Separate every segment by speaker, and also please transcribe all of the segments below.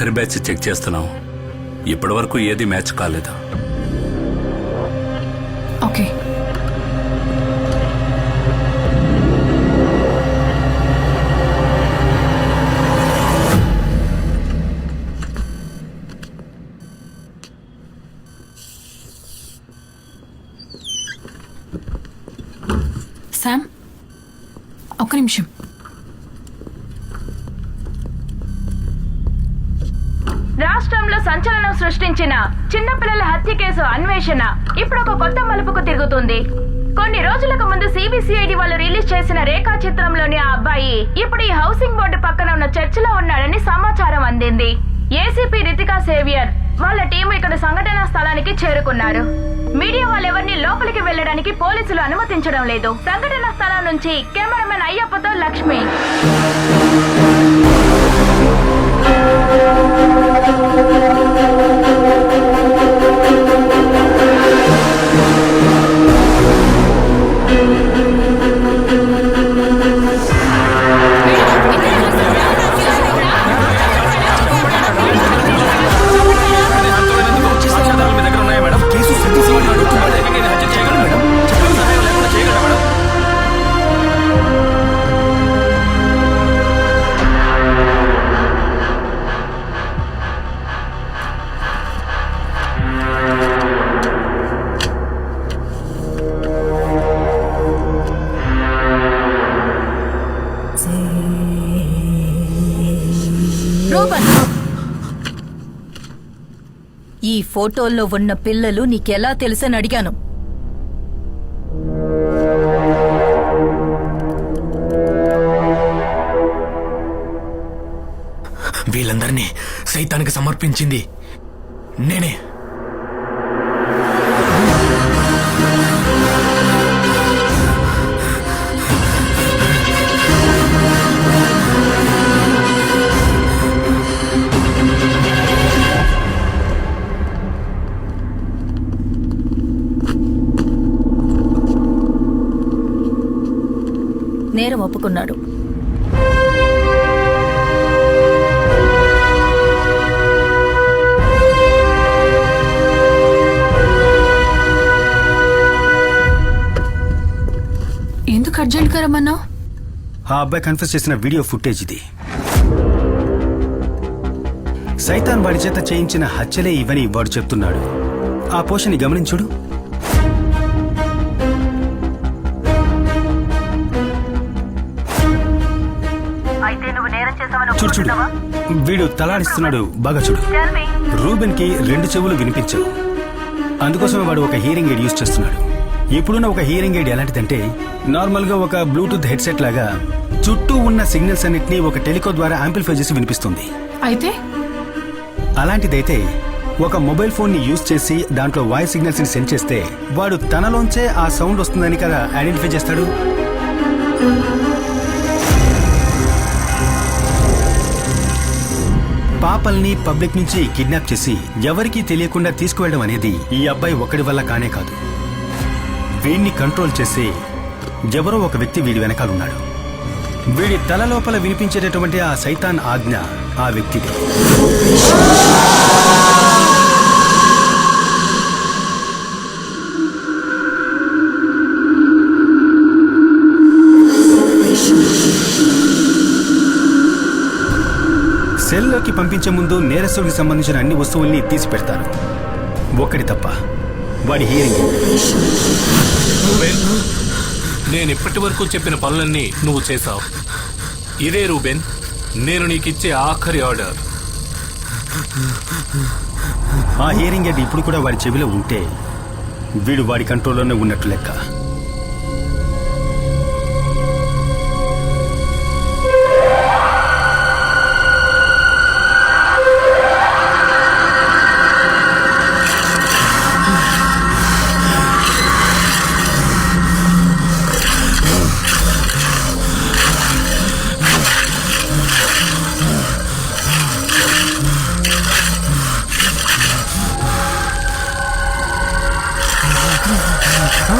Speaker 1: ఆఖరి batch check చేస్తున్నాం ఇప్పటి వరకు ఏది మ్యాచ్ కాలేదు.
Speaker 2: ఓకే. శామ్ ఒక్క నిమిషం.
Speaker 3: రాష్ట్రంలో సంచలనం సృష్టించిన చిన్నపిల్లల హత్య కేసు అన్వేషణ ఇప్పుడు ఒక కొత్త మలుపుకు తిరుగుతుంది. కొన్ని రోజులకు ముందు సిబిసిఐడి వాళ్ళు రిలీజ్ చేసిన రేఖా చిత్రంలోని ఆ అబ్బాయి ఇప్పుడు ఈ హౌసింగ్ బోర్డు పక్కన ఉన్న చర్చిలో ఉన్నాడని సమాచారం అందింది. ఏసీపీ రితికా సేవియర్ వాళ్ళ టీం ఇక్కడ సంఘటనా స్థలానికి చేరుకున్నారు. మీడియా వాళ్ళెవరిని లోపలికి వెళ్ళడానికి పోలీసులు అనుమతించడం లేదు. సంఘటనా స్థలం నుంచి కెమెరామెన్ అయ్యప్పతో లక్ష్మి.
Speaker 4: Thank you. ఈ ఫోటోల్లో ఉన్న పిల్లలు నీకెలా తెలుసని అడిగాను.
Speaker 5: వీళ్ళందరినీ సైతానికి సమర్పించింది నేనే.
Speaker 4: చెప్పుకున్నాడు.
Speaker 2: ఎందుకు అర్జెంట్గా రమ్మన్నావు?
Speaker 6: ఆ అబ్బాయి కన్ఫ్యూజ్ చేసిన వీడియో ఫుటేజ్ ఇది. సైతాన్ వాడి చేత చేయించిన హత్యలే ఇవని వాడు చెప్తున్నాడు. ఆ పోషన్ని గమనించుడు. చూడు చూడు. వీడు తలాడిస్తున్నాడు. బాగా చూడు. రూబెన్కి రెండు చెవులు వినిపించవు. అందుకోసమే వాడు ఒక హీరింగ్ ఎయిడ్ యూజ్ చేస్తున్నాడు. ఇప్పుడున్న ఒక హీరింగ్ ఎయిడ్ ఎలాంటిదంటే నార్మల్గా ఒక బ్లూటూత్ హెడ్సెట్ లాగా చుట్టూ ఉన్న సిగ్నల్స్ అన్నిటినీ ఒక టెలికో ద్వారా యాంప్లిఫై చేసి వినిపిస్తుంది.
Speaker 2: అయితే?
Speaker 6: అలాంటిదైతే ఒక మొబైల్ ఫోన్ని యూజ్ చేసి దాంట్లో వాయిస్ సిగ్నల్స్ని సెండ్ చేస్తే వాడు తనలోంచే ఆ సౌండ్ వస్తుందని కదా ఐడెంటిఫై చేస్తాడు? పాపల్ని పబ్లిక్ నుంచి కిడ్నాప్ చేసి ఎవరికీ తెలియకుండా తీసుకువెళ్ళడం అనేది ఈ అబ్బాయి ఒక్కడి వల్ల కానే కాదు. వీడిని కంట్రోల్ చేసి ఎవరో ఒక వ్యక్తి వీడి వెనకాలన్నాడు వీడి తల లోపల వినిపించేటటువంటి ఆ సైతాన్ ఆజ్ఞ ఆ వ్యక్తిది. సెల్లోకి పంపించే ముందు నేరస్తుడికి సంబంధించిన అన్ని వస్తువుల్ని తీసి పెడతారు ఒక్కడి తప్ప వాడి హియరింగ్
Speaker 1: రూబెన్ నేను ఇప్పటి వరకు చెప్పిన పనులన్నీ నువ్వు చేశావు. ఇదే రూబెన్ నేను నీకిచ్చే ఆఖరి ఆర్డర్.
Speaker 6: ఆ హియరింగ్ ఎయిడ్ ఇప్పుడు కూడా వాడి చెవిలో ఉంటే వీడు వాడి కంట్రోల్లోనే ఉన్నట్టు లెక్క.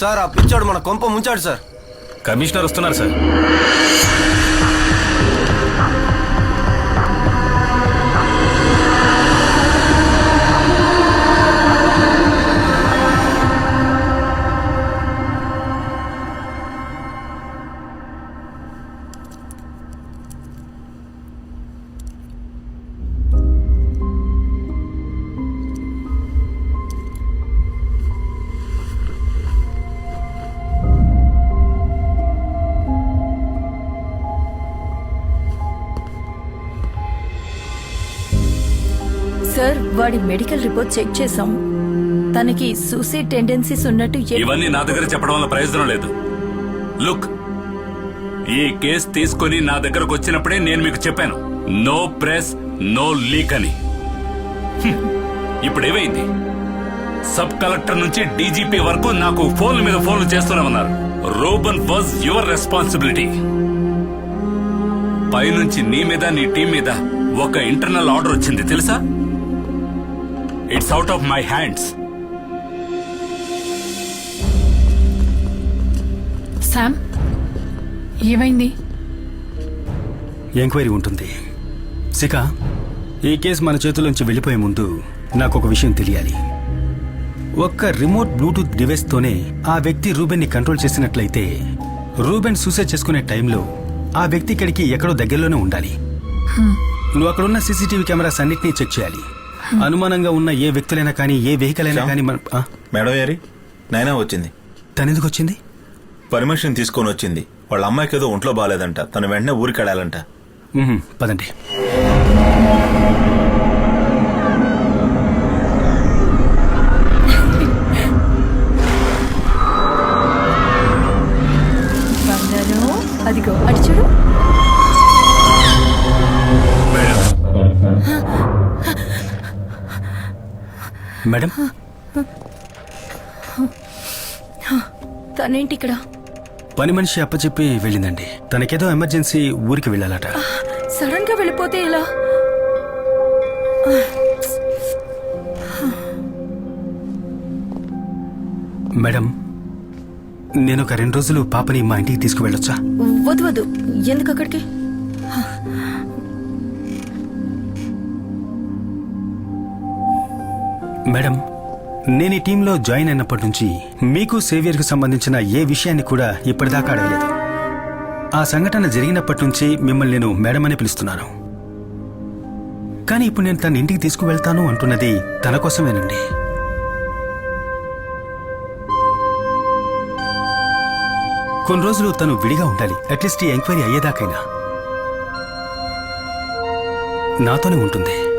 Speaker 7: సార్ ఆ పిచ్చాడు మన కొంప ముంచాడు సార్.
Speaker 6: కమిషనర్ వస్తున్నారు సార్.
Speaker 4: వాడి మెడికల్ రిపోర్ట్ చెక్ చేసాం తనకి సూసైడ్ టెండెన్సీస్ ఉన్నట్టు
Speaker 1: ఇవన్నీ నా దగ్గర చెప్పడం వల్ల ప్రయోజనం లేదు. లుక్ ఈ కేసు తీసుకొని నా దగ్గరకు వచ్చినప్పుడే నేను మీకు చెప్పాను. నో ప్రెస్ నో లీక్ అని. ఇప్పుడేమైంది ఇప్పుడు ఏమైంది? సబ్ కలెక్టర్ నుంచి డీజీపీ వరకు నాకు ఫోన్ల మీద ఫోన్లు చేస్తూనే ఉన్నారు. Ruben was your responsibility. పైనుంచి నీ మీద నీ టీం మీద ఒక ఇంటర్నల్ ఆర్డర్ వచ్చింది తెలుసా? It's out of my hands
Speaker 2: Sam ఏమైంది?
Speaker 6: ఎంక్వైరీ ఉంటుంది. శిఖ ఈ కేసు మన చేతుల్లోంచి వెళ్ళిపోయే ముందు నాకు ఒక విషయం తెలియాలి. ఒక్క రిమోట్ బ్లూటూత్ డివైస్తోనే ఆ వ్యక్తి రూబెన్ని కంట్రోల్ చేసినట్లయితే రూబెన్ సూసైడ్ చేసుకునే టైంలో ఆ వ్యక్తి ఇక్కడికి ఎక్కడో దగ్గరలోనే ఉండాలి. నువ్వు అక్కడున్న సీసీటీవీ కెమెరాస్ అన్నిటినీ చెక్ చేయాలి. అనుమానంగా ఉన్న ఏ వ్యక్తులైనా కానీ ఏ వెహికల్ అయినా కానీ మన ఆ,
Speaker 8: మేడం ఏరి నైనా వచ్చింది.
Speaker 6: తనెందుకు వచ్చింది
Speaker 8: పర్మిషన్ తీసుకొని వచ్చింది. వాళ్ళ అమ్మాయికి ఏదో ఒంట్లో బాగాలేదంట. తను వెంటనే ఊరికి వెళ్ళాలంట
Speaker 6: పదండి. మేడం?
Speaker 4: తనేంటి ఇక్కడ?
Speaker 6: పని మనిషి అప్పచెప్పి వెళ్ళిందండి. తనకేదో ఎమర్జెన్సీ ఊరికి వెళ్ళాలట.
Speaker 4: సడన్గా వెళ్ళిపోతే ఎలా?
Speaker 6: మేడం నేను ఒక రెండు రోజులు పాపని మా ఇంటికి తీసుకువెళ్ళొచ్చా?
Speaker 4: వద్దు వద్దు. ఎందుకు అక్కడికి?
Speaker 6: మేడం నేను ఈ టీంలో జాయిన్ అయినప్పటి నుంచి మీకు సేవియర్కు సంబంధించిన ఏ విషయాన్ని కూడా ఇప్పటిదాకా అడగలేదు. ఆ సంఘటన జరిగినప్పటి నుంచి మిమ్మల్ని నేను మేడం అని పిలుస్తున్నాను. కానీ ఇప్పుడు నేను తన ఇంటికి తీసుకువెళ్తాను అంటున్నది తన కోసమేనండి. కొన్ని రోజులు తను విడిగా ఉండాలి. అట్లీస్ట్ ఈ ఎంక్వైరీ అయ్యేదాకైనా. నాతోనే ఉంటుంది.